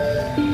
నన్ను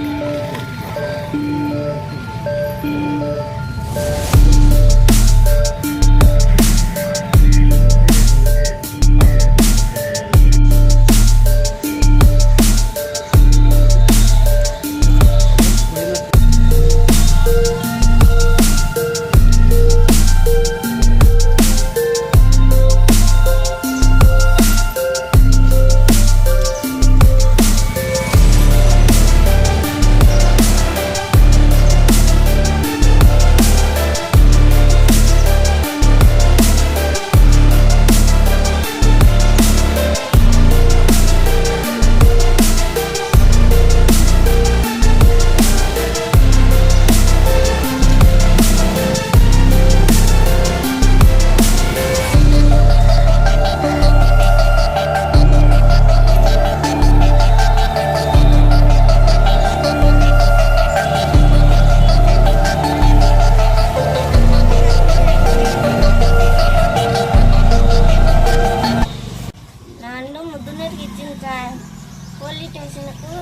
పోలీస్ స్టేషన్కు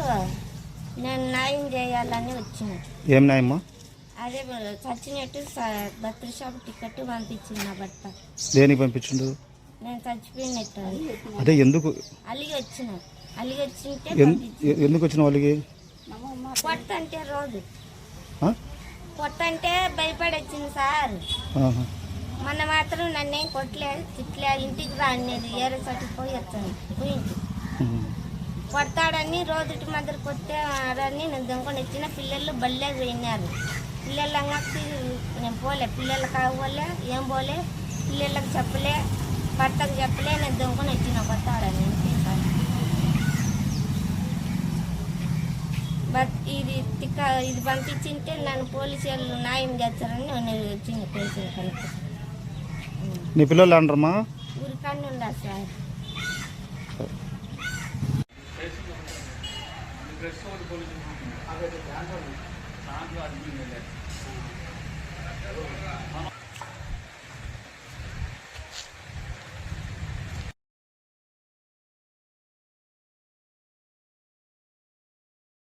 నేను న్యాయం చేయాలని వచ్చిన. ఏం న్యాయమ్మా అదే చచ్చినట్టు బర్త్ షాప్ టికెట్ పంపించింది నా భర్త. దేనికి పంపించిండు? నేను చచ్చిపోయినట్టు. అదే. ఎందుకు? అలిగి వచ్చిన. అలిగి వచ్చింటే ఎందుకు వచ్చిన వాళ్ళకి కొత్త అంటే రోజు? కొత్త అంటే భయపడి వచ్చింది సార్. మొన్న మాత్రం నన్నేం కొట్టలేదు తిట్టలేదు ఇంటికి రానిది ఏరే చోటికి పోయి వచ్చాను. కొడతాడని రోజుటి మధ్య కొట్టారని నేను దొంగకొని ఇచ్చిన పిల్లలు బల్లే పోయినారు. పిల్లలు అంగకి నేను పోలే పిల్లలు కావలే ఏం పోలే పిల్లలకు చెప్పలే భర్తకు చెప్పలే నేను దొంగకొని ఇచ్చిన కొట్టాడని. బట్ ఇది తిక్క ఇది పంపించింటే నన్ను పోలీసు వాళ్ళు న్యాయం చేస్తారని నేను వచ్చింది పోలీసు కనుక నీ పిల్లలు అంటారమ్మా? ఊరికాన్ని ఉందా సార్. ప్రెస్ వాళ్ళు పోలీసు దాంట్లో అది